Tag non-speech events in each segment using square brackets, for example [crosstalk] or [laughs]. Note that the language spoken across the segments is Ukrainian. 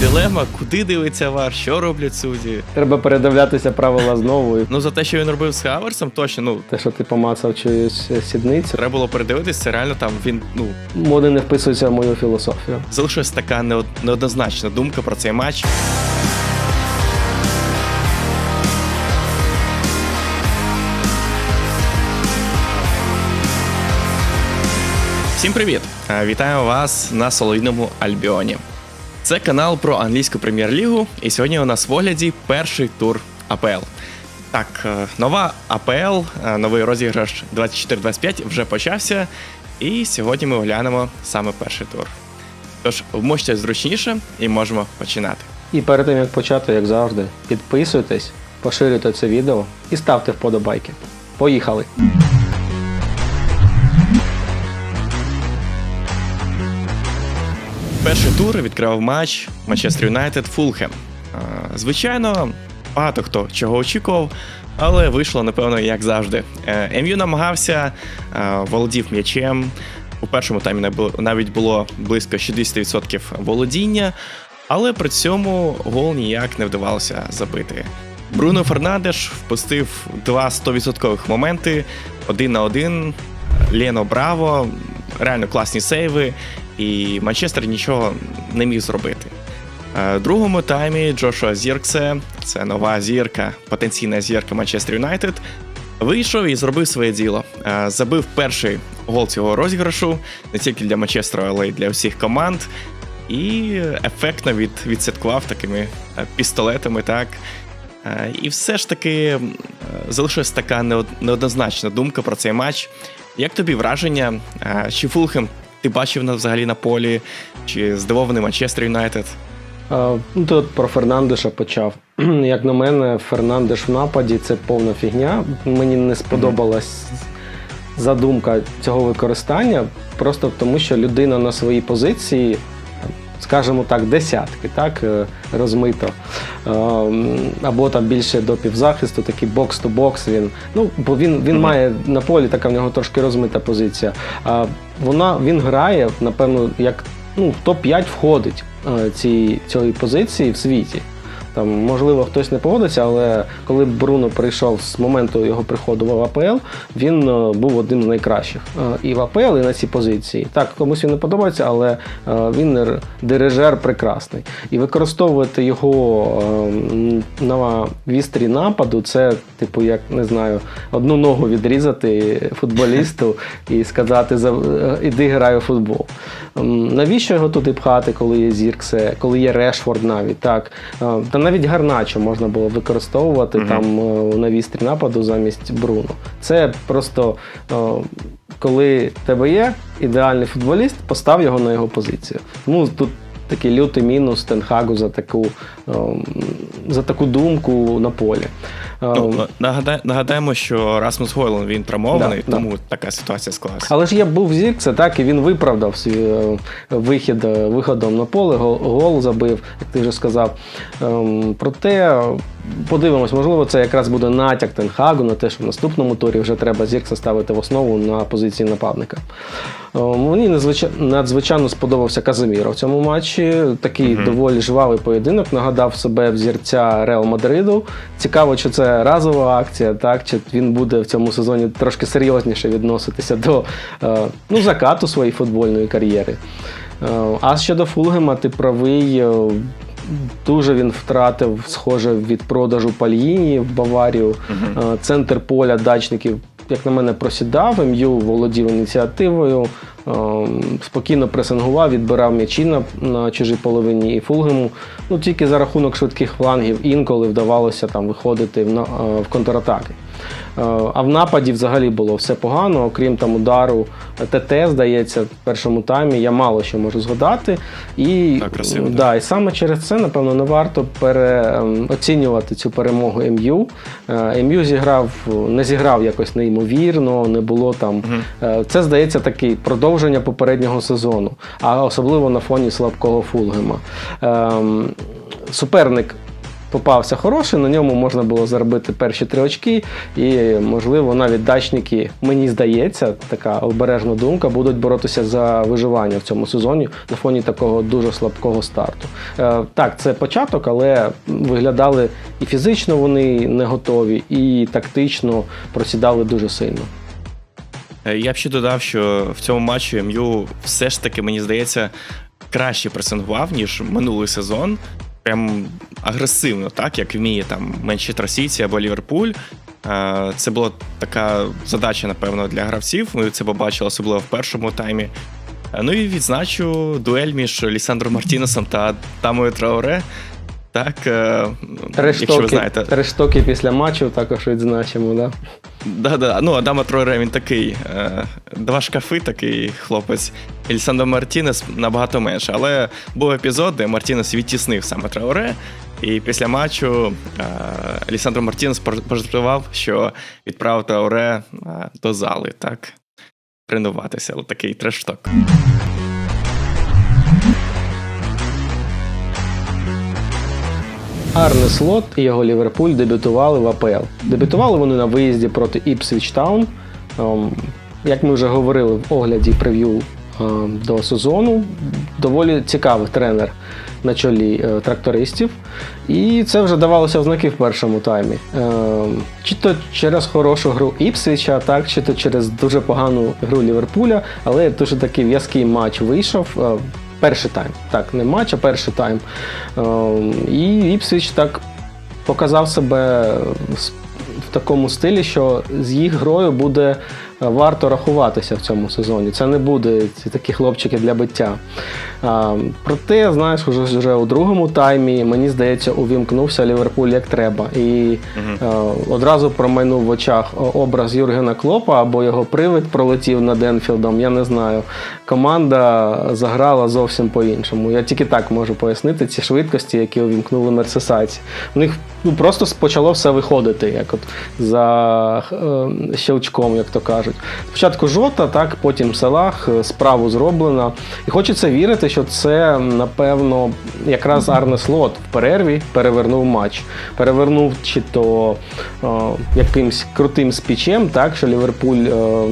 Дилема, куди дивиться вар, що роблять судді. Треба передивлятися правила знову. Ну за те, що він робив з Хаверсом, точно, ну. те, що ти помацав чиюсь сідницю, Треба було передивитися, це реально там він, ну, вони не вписуються в мою філософію. залишилась така неод- неоднозначна думка про цей матч. Всім привіт! Е, Вітаю вас на солов'їному Альбіоні. Це канал про англійську прем'єр-лігу, і сьогодні у нас в огляді перший тур АПЛ. Так, е, нова АПЛ, е, новий розіграш 24-25 вже почався, і сьогодні ми оглянемо саме перший тур. Тож вмощте зручніше і можемо починати. І перед тим як почати, як завжди, підписуйтесь, поширюйте це відео і ставте вподобайки. Поїхали! Перший тур відкривав матч Манчестер Юнайтед Фулхем. Звичайно, багато хто чого очікував, але вийшло, напевно, як завжди. Е, МЮ намагався, е, володів м'ячем. У першому таймі навіть було близько 60% володіння, але при цьому гол ніяк не вдавалося забити. Бруно Фернандеш впустив два 100% моменти один на один. Лено Браво, реально класні сейви, і Манчестер нічого не міг зробити. Е, В другому таймі Джошуа Зірксе, це нова зірка, потенційна зірка Манчестер Юнайтед, вийшов і зробив своє діло. Е, Забив перший гол цього розіграшу не тільки для Манчестера, але й для всіх команд. І ефектно від, відсвяткував такими е, пістолетами, так. І все ж таки залишилась така неоднозначна думка про цей матч. Як тобі враження? Чи Фулхем ти бачив на- взагалі на полі, чи здивований Манчестер Юнайтед? Ну, Тут про Фернандеша почав. [clears throat] Як на мене, Фернандеш в нападі це повна фігня. Мені не сподобалась задумка цього використання, просто тому, що людина на своїй позиції, скажімо так, десятки, так, е, розмито. Е, Або там більше до півзахисту, такий бокс-то-бокс. Він, ну, бо він, він має на полі така в нього трошки розмита позиція. А вона, він грає, напевно, як ну, в топ-5 входить е, цієї позиції в світі. Там, можливо, хтось не погодиться, але коли Бруно прийшов з моменту його приходу в АПЛ, він е, був одним з найкращих. Е, І в АПЛ, і на цій позиції. Так, комусь він не подобається, але е, він дирижер прекрасний. І використовувати його е, на вістрі нападу, це, типу, як не знаю, одну ногу відрізати футболісту [laughs] і сказати «За- іди грай у футбол. Навіщо його туди пхати, коли є Зірксе, коли є Решфорд навіть так. Е, Та навіть Гарначо можна було використовувати Мгм. там е, на вістрі нападу замість Бруно. Це просто е, коли тебе є ідеальний футболіст, постав його на його позицію. Тому тут такий лютий мінус Тенхагу за таку, е, за таку думку на полі. Е, Ну, нагадай, нагадаємо, що Расмус Гойлен він травмований, Да, да. тому така ситуація склалася. Але ж я був Зірксе, так, і він виправдав свій е, вихід е, виходом на поле, гол, гол забив, як ти вже сказав. Ем, проте подивимось, можливо, це якраз буде натяк Тенхагу на те, що в наступному турі вже треба Зіркса ставити в основу на позиції нападника. Ем, мені надзвичайно, сподобався Казиміро в цьому матчі. Такий Мгм. доволі жвавий поєдинок, нагадав себе взірця Реал Мадриду. Цікаво, чи це разова акція, так чи він буде в цьому сезоні трошки серйозніше відноситися до е, ну, закату своєї футбольної кар'єри. Е, А щодо Фулгема, ти правий. е, Дуже він втратив, схоже, від продажу Пальїні в Баварію. Uh -huh. Центр поля дачників, як на мене, просідав. МЮ володів ініціативою, е, спокійно пресингував, відбирав м'ячі на, на чужій половині і Фулгему. Ну тільки за рахунок швидких флангів інколи вдавалося там виходити в, е, в контратаки. Е, А в нападі взагалі було все погано, окрім там удару ТТ, здається, в першому таймі я мало що можу згадати. І, Так, красиво, да, і саме через це, напевно, не варто переоцінювати цю перемогу МЮ. Е, МЮ зіграв, не зіграв якось неймовірно, не було там. Е, Це здається таке продовження попереднього сезону, а особливо на фоні слабкого Фулгема. Ем, Суперник попався хороший, на ньому можна було заробити перші три очки, і, можливо, навіть дачники, мені здається, така обережна думка, будуть боротися за виживання в цьому сезоні на фоні такого дуже слабкого старту. Е, так, це початок, але виглядали і фізично вони не готові, і тактично просідали дуже сильно. Е, Я б ще додав, що в цьому матчі МЮ все ж таки, мені здається, краще пресингував, ніж минулий сезон. Прям агресивно, так як вміє там Манчестер Сіті або Ліверпуль. Це була така задача, напевно, для гравців. Ми це побачили, особливо в першому таймі. Ну і відзначу дуель між Лісандром Мартінесом та Тамою Трауре. Так, е, якщо ви Трештоки, знаєте, трештоки після матчу також відзначимо, да? Да-да, ну Адама Троре він такий. Е, два шкафи, такий хлопець. Ельсандо Мартінес набагато менше. Але був епізод, де Мартінес відтіснив саме Траоре. І після матчу е, Лісандро Мартінес пож- пожартував, що відправив Траоре е, до зали, так? Тренуватися, але такий трешток. Арне Слот і його Ліверпуль дебютували в АПЛ. Дебютували вони на виїзді проти Іпсвіч Таун. Ем, Як ми вже говорили в огляді прев'ю ем, до сезону, доволі цікавий тренер на чолі е, трактористів. І це вже давалося в знаки в першому таймі. Ем, Чи то через хорошу гру Іпсвіча, так, чи то через дуже погану гру Ліверпуля, але дуже такий в'язкий матч вийшов. Перший тайм. Так, не матч, а перший тайм. Ем, І Іпсвіч так показав себе в такому стилі, що з їх грою буде е, варто рахуватися в цьому сезоні. Це не буде такі хлопчики для биття. Проте, знаєш, вже, вже у другому таймі, мені здається, увімкнувся Ліверпуль як треба. І е, одразу промайнув в очах образ Юргена Клопа або його привид пролетів над Енфілдом. Я не знаю. Команда заграла зовсім по-іншому. Я тільки так можу пояснити ці швидкості, які увімкнули мерсесайці. У них ну, просто почало все виходити, як от за е, щелчком, як то кажуть. Спочатку жота, так, потім Салах, е, справу зроблено. І хочеться вірити, що це, напевно, якраз Арне Слот в перерві перевернув матч. Перевернув чи то е, якимсь крутим спічем, так, що Ліверпуль е,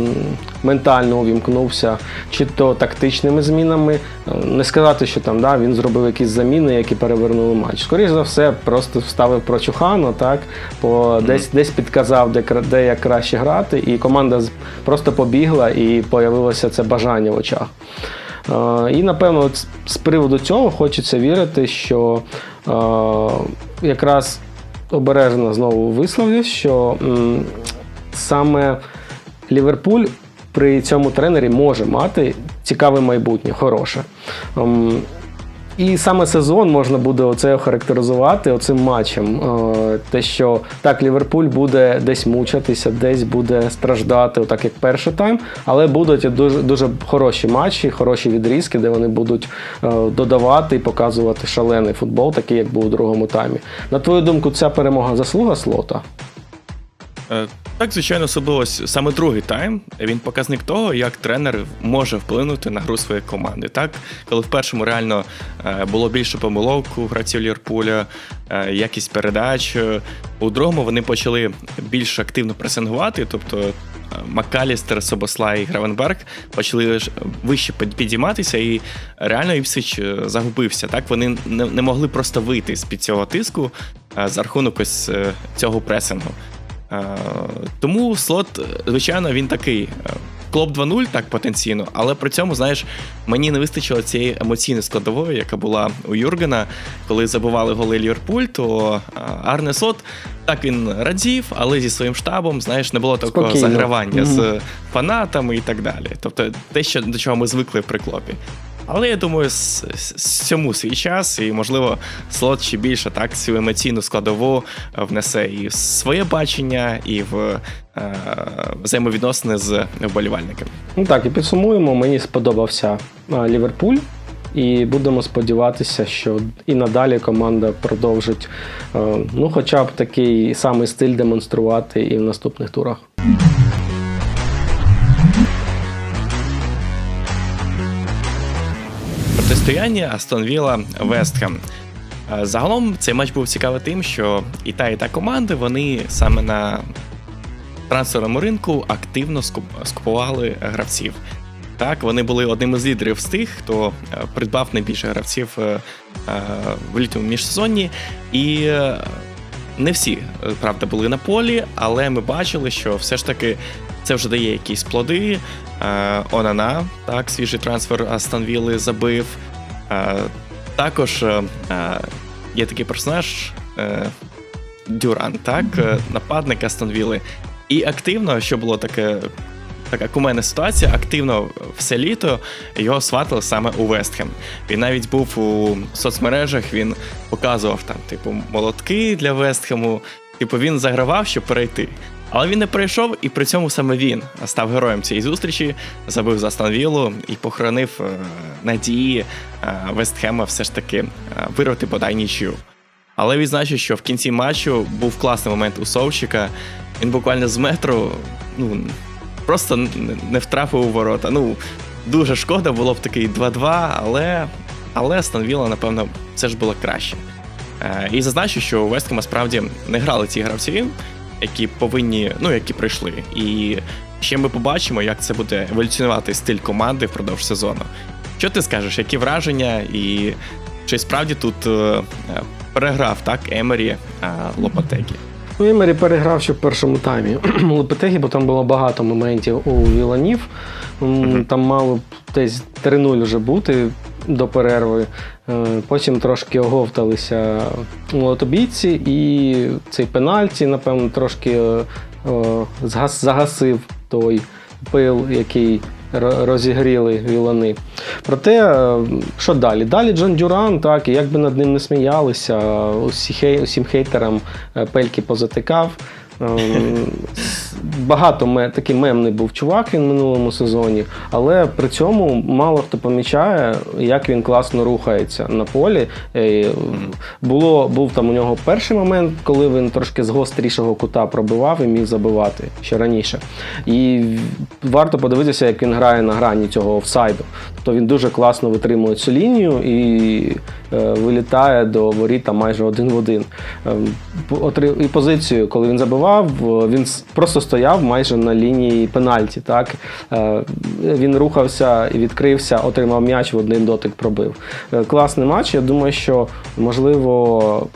ментально увімкнувся, чи то тактичними змінами. Е, Не сказати, що там да, він зробив якісь заміни, які перевернули матч. Скоріше за все, просто вставив прочухано, так, по, десь, десь підказав, де, де як краще грати, і команда просто побігла і появилося це бажання в очах. Е, І напевно, з- приводу цього хочеться вірити, що е, якраз обережно знову висловлюсь, що саме Ліверпуль при цьому тренері може мати цікаве майбутнє, хороше. І саме сезон можна буде оце охарактеризувати оцим матчем. Е, Те, що так, Ліверпуль буде десь мучатися, десь буде страждати, отак як перший тайм, але будуть дуже, дуже хороші матчі, хороші відрізки, де вони будуть е, додавати і показувати шалений футбол, такий як був у другому таймі. На твою думку, ця перемога заслуга слота? Е, Так, звичайно, особливо саме другий тайм. Він показник того, як тренер може вплинути на гру своєї команди. Так, коли в першому реально е, було більше помилок у гравців Ліверпуля, е, якість передач. У другому вони почали більш активно пресингувати, тобто. Макалістер, Собослай і Гравенберг почали вище під- підійматися, і реально Іпсвіч е, загубився. Так вони не, могли просто вийти з під цього тиску за рахунок ось цього пресингу. Е, Тому слот, е, звичайно, він такий. е, Клоп 2.0 так потенційно, але при цьому, знаєш, мені не вистачило цієї емоційної складової, яка була у Юргена, коли забивали голи Ліверпуль, то Арне Слот так він радів, але зі своїм штабом, знаєш, не було такого Спокійно. загравання Мгм. з фанатами і так далі. Тобто те, що до чого ми звикли при клопі. Але я думаю, цьому свій час, і можливо, слот ще більше так цю емоційну складову е, внесе і в своє бачення, і в е, взаємовідносини з вболівальниками. Ну так, і підсумуємо, мені сподобався Ліверпуль. І будемо сподіватися, що і надалі команда продовжить е, ну, хоча б такий самий стиль демонструвати і в наступних турах. Протистояння Астон Вілла Вестхем. Загалом цей матч був цікавий тим, що і та, і та команди вони саме на трансферному ринку активно скупували гравців. Так, вони були одним із лідерів з тих, хто е, придбав найбільше гравців е, е, в літньому міжсезонні. І не всі, правда, були на полі, але ми бачили, що все ж таки це вже дає якісь плоди. Онана, так, свіжий трансфер Астон Вілли забив. Е, Також е, е, є такий персонаж Дюран, так, нападник Астон Вілли. І активно, що було таке. Така куменна ситуація, активно все літо його сватили саме у Вестхем. Він навіть був у соцмережах, він показував там, типу, молотки для Вестхему. Типу, він загравав, щоб перейти. Але він не перейшов, і при цьому саме він став героєм цієї зустрічі, забив за Астон Віллу і похоронив е, надії е, Вестхема все ж таки е, вирвати бодай нічю. Але відзначу, що в кінці матчу був класний момент у Совчика. Він буквально з метру ну, просто не втрапив у ворота. Ну, дуже шкода, було б такий 2-2, але, але Астон Вілла, напевно, все ж було краще. І зазначу, що у Вестхема справді не грали ці гравці, які повинні, ну, які прийшли. І ще ми побачимо, як це буде еволюціонувати стиль команди впродовж сезону. Що ти скажеш, які враження, і чи справді тут е, е, переграв так Емері е, Лопатегі? Ну, Емері переграв ще в першому таймі [clears throat] Лепетегі, бо там було багато моментів у Віланів. М, Мгм. Там мало десь 3-0 вже бути до перерви. Е, Потім трошки оговталися молотобійці, і цей пенальті, напевно, трошки е, е, загасив той пил, який розігріли вілани. Проте, що далі? Далі Джон Дюран, так, і як би над ним не сміялися, усі хей, усім хейтерам пельки позатикав. [laughs] Багато ме, такий мемний був чувак він в минулому сезоні, але при цьому мало хто помічає, як він класно рухається на полі. Е, Було, був там у нього перший момент, коли він трошки з гострішого кута пробивав і міг забивати ще раніше. І варто подивитися, як він грає на грані цього офсайду. Тобто він дуже класно витримує цю лінію і е, вилітає до воріта майже один в один. Отри- І позицію, коли він забивав, е, він просто стояв майже на лінії пенальті. Так? Е, Він рухався і відкрився, отримав м'яч в один дотик пробив. Е, Класний матч. Я думаю, що можливо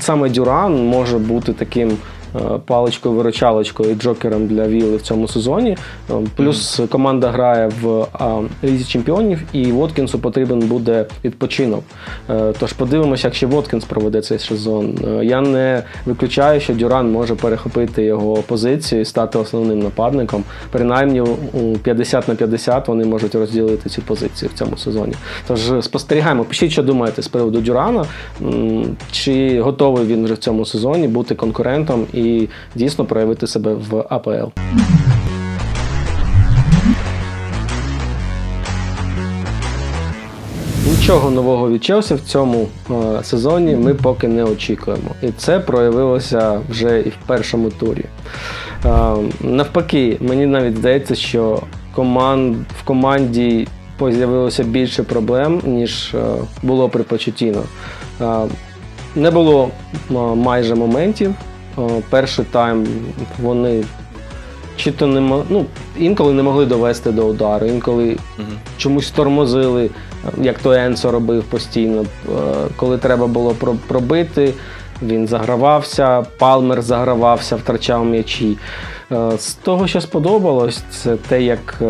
саме Дюран може бути таким. Е, Паличкою-виручалочкою і джокером для Вілли в цьому сезоні. Е, Плюс команда грає в а, Лізі Чемпіонів, і Воткінсу потрібен буде відпочинок. Е, Тож подивимося, як ще Воткінс проведе цей сезон. Я не виключаю, що Дюран може перехопити його позицію і стати основним нападником. Принаймні у 50 на 50 вони можуть розділити цю позицію в цьому сезоні. Тож спостерігаємо. Пишіть, що думаєте з приводу Дюрана. Чи готовий він вже в цьому сезоні бути конкурентом і дійсно проявити себе в АПЛ? Нічого нового від Челсі в цьому е, сезоні ми поки не очікуємо. І це проявилося вже і в першому турі. Е, навпаки, мені навіть здається, що команд, в команді з'явилося більше проблем, ніж е, було при Почетіно. Е, не було е, майже моментів. Е, перший тайм вони чи то не ну, інколи не могли довести до удару, інколи чомусь тормозили, як то Енсо робив постійно. Е, Коли треба було пробити, він загравався, Палмер загравався, втрачав м'ячі. Е, З того, що сподобалось, це те, як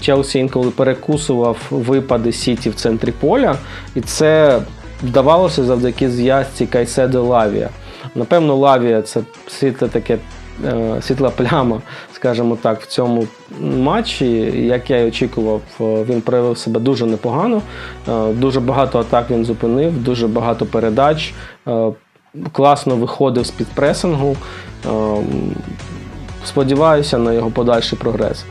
Челсі інколи перекусував випади Сіті в центрі поля, і це вдавалося завдяки зв'язці Кайседо Лавія. Напевно, Лавія це світле таке е, світла пляма, скажімо так, в цьому матчі. Як я і очікував, е, він проявив себе дуже непогано. Е, Дуже багато атак він зупинив, дуже багато передач. Класно виходив з-під пресингу. Е, Сподіваюся на його подальший прогрес.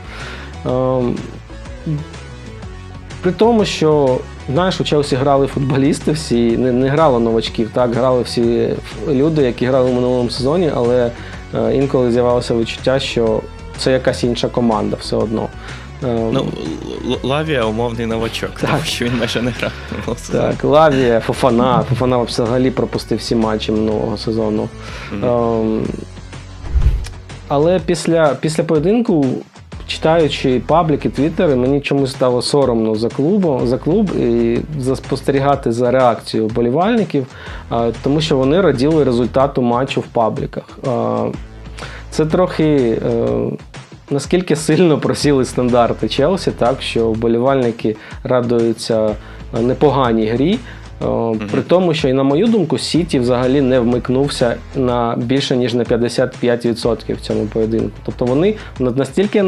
При тому, що знаєш, у Челсі грали футболісти всі, не, не грало новачків, так, грали всі люди, які грали в минулому сезоні, але е, інколи з'явилося відчуття, що це якась інша команда все одно. Е, Ну, Лавія умовний новачок, тому що він майже не грав. Так, Лавія, Фофана. Фофана взагалі пропустив всі матчі минулого сезону. Ем, але після, після поєдинку, читаючи пабліки, твіттери, мені чомусь стало соромно за клубом, за клуб і спостерігати за реакцією вболівальників, е, тому що вони раділи результату матчу в пабліках. Це трохи. е, Наскільки сильно просіли стандарти Челсі, так що вболівальники радуються е, непоганій грі. Е, При тому, що, і на мою думку, Сіті взагалі не вмикнувся на більше ніж на 55% в цьому поєдинку. Тобто вони на настільки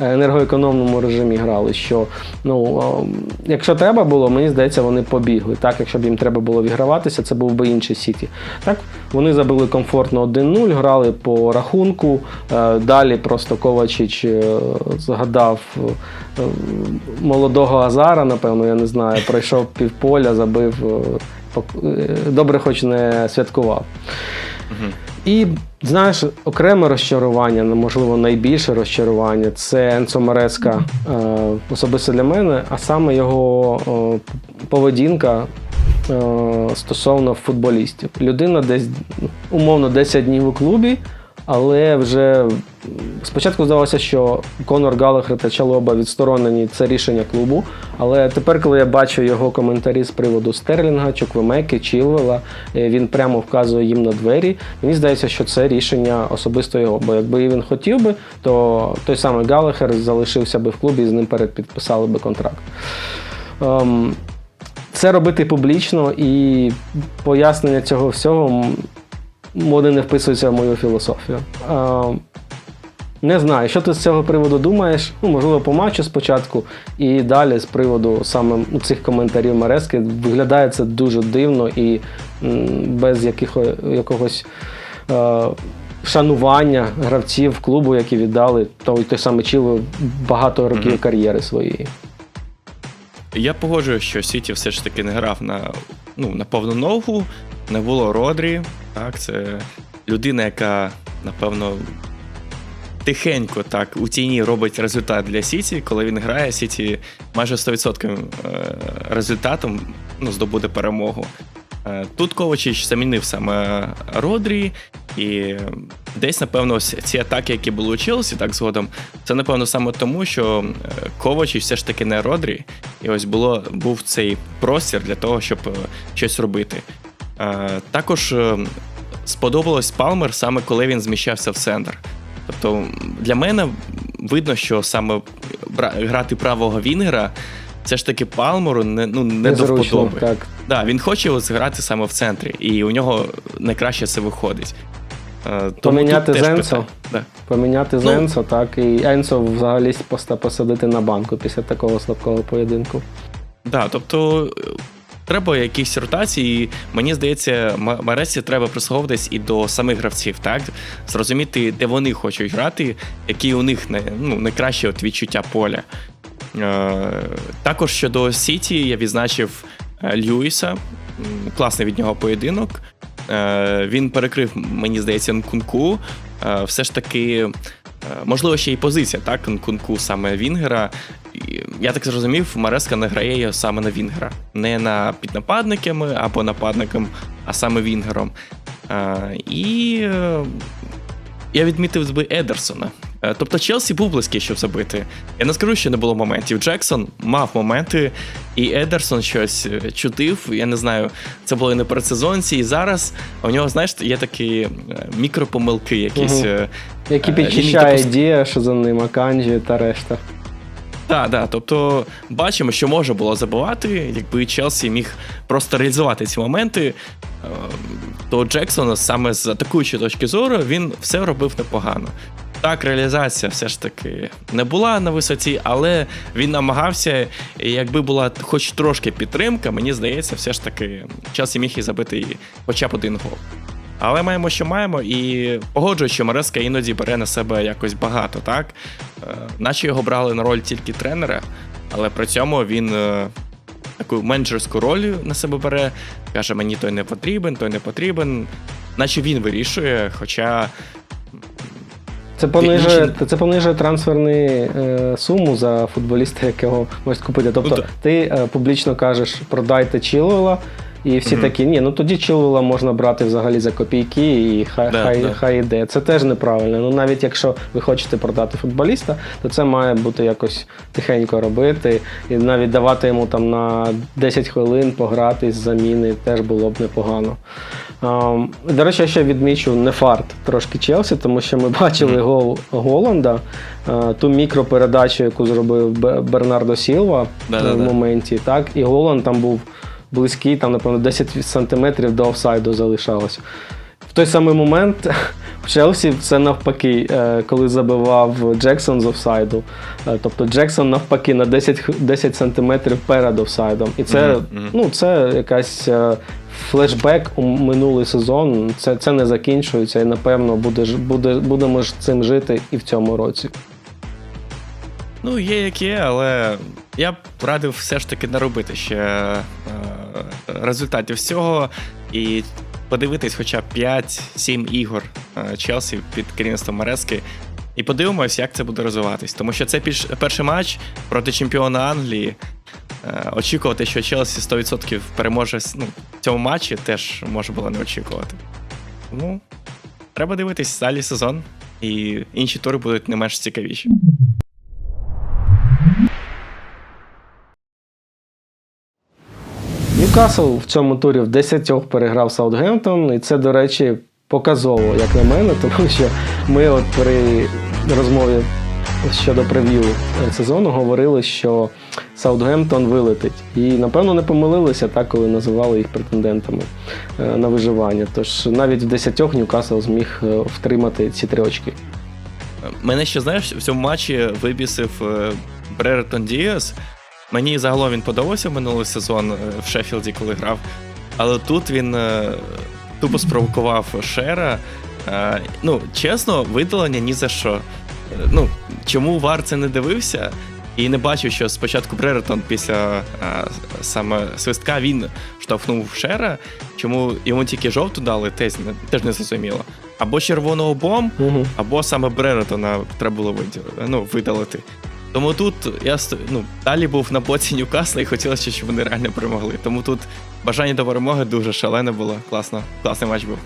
енергоекономному режимі грали, що ну, е, якщо треба було, мені здається, вони побігли. Так, якщо б їм треба було відграватися, це був би інший Сіті. Так, вони забили комфортно 1-0, грали по рахунку. Е, Далі просто Ковачич згадав молодого Азара, напевно, я не знаю, пройшов півполя, забив. е, е, Добре, хоч не святкував. І знаєш, окреме розчарування, ну, можливо, найбільше розчарування це Енцо Мереска е, особисто для мене, а саме його поведінка стосовно футболістів. Людина десь умовно 10 днів у клубі, але вже спочатку здавалося, що Конор Галахер та Чалоба відсторонені це рішення клубу. Але тепер, коли я бачу його коментарі з приводу Стерлінга, Чуквемеки, Чілвела, е, він прямо вказує їм на двері. Мені здається, що це рішення особисто його. Бо якби він хотів би, то той самий Галахер залишився би в клубі і з ним передпідписали би контракт. Ем, це робити публічно і пояснення цього всього вони не вписуються в мою філософію. Не знаю, що ти з цього приводу думаєш. Ну, можливо, по матчу спочатку, і далі з приводу саме цих коментарів Мерески виглядає це дуже дивно і без якихо, якогось е, шанування гравців клубу, які віддали той, той самий Чіло багато років Мгм. кар'єри своєї. Я погоджую, що Сіті все ж таки не грав на, ну, на повну ногу, не було Родрі. Так, це людина, яка, напевно, тихенько так у тіні робить результат для Сіті. Коли він грає, Сіті майже 100% е, результатом ну, здобуде перемогу. Е, Тут Ковачич замінив саме Родрі, і десь, напевно, ці атаки, які були у Челсі, так згодом, це напевно саме тому, що е, Ковачич все ж таки не Родрі, і ось було, був цей простір для того, щоб е, щось робити. Е, Також сподобалось Палмер саме коли він зміщався в центр. Тобто для мене видно, що саме грати правого Вінгера. Це ж таки Палмеру не, ну, не до вподоби. так. Да, він хоче ось грати саме в центрі, і у нього найкраще це виходить. Е, тому Поміняти тут теж Зенцо? питання. Да. Поміняти Ну. Зенцо, так, і Енцо взагалі поста посадити на банку після такого слабкого поєдинку. Да, тобто е, треба якісь ротації. і Мені здається, М- Маресі треба прислуховуватись і до самих гравців, так? Зрозуміти, де вони хочуть грати, які у них най- ну, найкраще от відчуття поля. Е, також щодо Сіті я відзначив е, Льюіса. М, Класний від нього поєдинок. Е, він перекрив, мені здається, Нкунку. Е, все ж таки, е, можливо, ще й позиція, так, Нкунку саме Вінгера. Я так зрозумів, Мареска не грає саме на Вінгера. Не на піднападниками або нападником, а саме Вінгером. І я відмітив би Едерсона. Е, Тобто Челсі був близький, щоб забити. Я не скажу, що не було моментів. Джексон мав моменти, і Едерсон щось е, чудив. Я не знаю, це було і на передсезонці, і зараз у нього, знаєш, є такі е, мікропомилки, якісь. Е, Які підчищає допуск- Дія, що за ним, Аканджі та решта. Так, так. Тобто бачимо, що може було забувати, якби Челсі міг просто реалізувати ці моменти, то Джексон саме з атакуючої точки зору він все робив непогано. Так, реалізація все ж таки не була на висоті, але він намагався, і якби була хоч трошки підтримка, мені здається, все ж таки Челсі міг і забити і хоча б один гол. Але маємо, що маємо, і погоджуюсь, що Мареска іноді бере на себе якось багато, так? Е, Наче його брали на роль тільки тренера, але при цьому він е, таку менеджерську роль на себе бере, каже, мені той не потрібен, той не потрібен. Наче він вирішує, хоча Це понижує, це понижує трансферну е, суму за футболіста, якого можуть купити. Тобто Ну, ти е, публічно кажеш, продайте Чілвела, і всі Мгм. такі, ні, ну тоді Чілвела можна брати взагалі за копійки, і хай, Да, хай, да. хай іде. Це теж неправильно. Ну навіть якщо ви хочете продати футболіста, то це має бути якось тихенько робити. І навіть давати йому там на 10 хвилин пограти з заміни теж було б непогано. Ам, До речі, я ще відмічу не фарт трошки Челсі, тому що ми бачили Мгм. гол Голланда, е, ту мікропередачу, яку зробив Бернардо Сілва Да-да-да. в моменті. Так, і Голланд там був близький, там, напевно, 10 сантиметрів до офсайду залишалось. В той самий момент [laughs] в Челсі все навпаки, е, коли забивав Джексон з офсайду. Е, Тобто Джексон навпаки на 10, х- 10 сантиметрів перед офсайдом. І це, Мгм, мгм. ну, це якась е, флешбек у минулий сезон. Це, це не закінчується і, напевно, буде, буде, будемо ж цим жити і в цьому році. Ну, є як є, але я б радив все ж таки наробити ще е, результатів всього і подивитись хоча б 5-7 ігор е, Челсі під керівництвом Марески. І подивимось, як це буде розвиватись. Тому що це піш- перший матч проти чемпіона Англії. Е, Очікувати, що Челсі 100% переможе ну, в цьому матчі, теж можна було не очікувати. Тому треба дивитись далі сезон, і інші тури будуть не менш цікавіші. Ньюкасл в цьому турі в 10 переграв Саутгемптон, і це, до речі, показово, як на мене, тому що ми от при розмові щодо прев'ю сезону говорили, що Саутгемптон вилетить. І напевно не помилилися так, коли називали їх претендентами е, на виживання. Тож навіть в 10 Ньюкасл зміг е, втримати ці три очки. Мене ще знаєш, в цьому матчі вибісив е, Бреретон Діас. Мені загалом він подобався минулий сезон е, в Шеффілді, коли грав. Але тут він е, тупо спровокував Шера. Е, Ну, чесно, видалення ні за що. Ну, чому Вар це не дивився і не бачив, що спочатку Бреретон після е, саме свистка він штовхнув Шера, чому йому тільки жовту дали, теж не, теж не зрозуміло. Або червону обом, Угу. або саме Бреретона треба було виділ... ну, видалити. Тому тут я ну, далі був на боці Ньюкасла і хотілося, щоб вони реально перемогли. Тому тут бажання до перемоги дуже шалене було. Класно, класний матч був.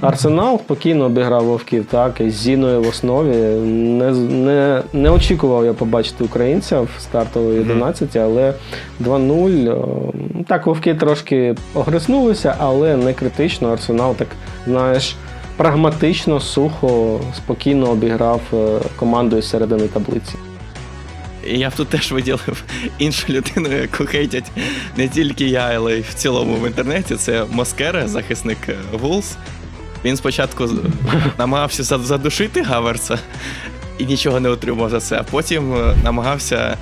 Арсенал спокійно обіграв вовків, так, із Зіною в основі. Не, не, не очікував я побачити українця в стартовій Мгм. 11, але 2-0. Так, вовки трошки огриснулися, але не критично. Арсенал так, знаєш, прагматично, сухо, спокійно обіграв е, команду із середини таблиці. Я б тут теж виділив [laughs] іншу людину, яку хейтять не тільки я, але й в цілому в інтернеті. Це Москера, захисник е, Вулс. Він спочатку [laughs] намагався задушити Гаверса і нічого не отримав за це, а потім е, намагався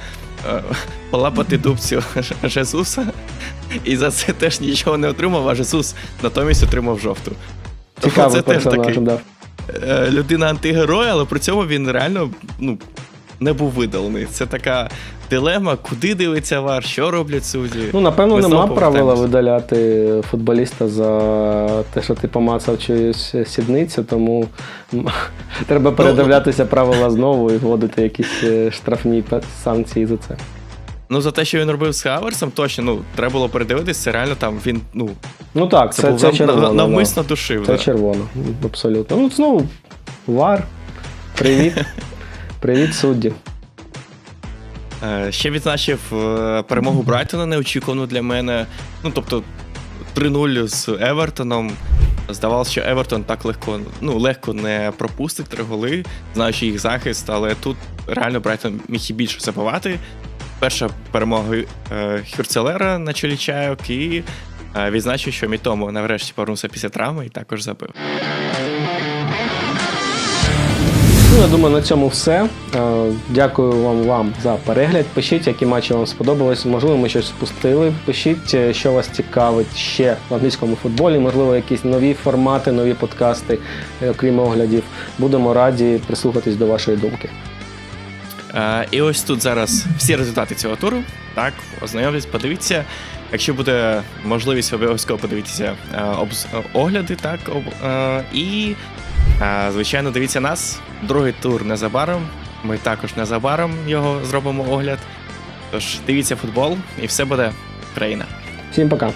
полапати дубцю Жезуса, і за це теж нічого не отримав, а Жезус натомість отримав жовту. Тому Цікавий це теж такий да. е, людина антигерой, але при цьому він реально ну, не був видалений. Це така дилема, куди дивиться вар, що роблять судді. Ну, напевно, Ми нема правила видаляти футболіста за те, що ти помацав чиюсь сідницю, тому [laughs] треба передивлятися правила знову і вводити якісь е, штрафні санкції за це. Ну, за те, що він робив з Хаверсом, точно ну, треба було передивитися, це реально там він ну, Ну так, це, це, був це, нав- червоно. навмисно душив. Це да. червоно, абсолютно. Ну, знову вар. Привіт. [laughs] Привіт, судді. Е, Ще відзначив е, перемогу Брайтона неочікувану для мене. Ну, тобто 3-0 з Евертоном. Здавалося, що Евертон так легко, ну, легко не пропустить три голи, знаючи їх захист, але тут реально Брайтон міг і більше забивати. Перша перемога е, Хюрцелера на чолі чайок, і е, відзначив, що Мітому нарешті повернувся після травми і також забив. Ну, я думаю, на цьому все. Е, Дякую вам, вам за перегляд. Пишіть, які матчі вам сподобались. Можливо, ми щось спустили. Пишіть, що вас цікавить ще в англійському футболі. Можливо, якісь нові формати, нові подкасти, окрім оглядів. Будемо раді прислухатись до вашої думки. Е, і ось тут зараз всі результати цього туру. Так, ознайомтесь, подивіться. Якщо буде можливість, обов'язково подивіться е, огляди, так, е, і звичайно, дивіться нас. Другий тур незабаром. Ми також незабаром його зробимо огляд. Тож дивіться футбол, і все буде Україна. Всім пока.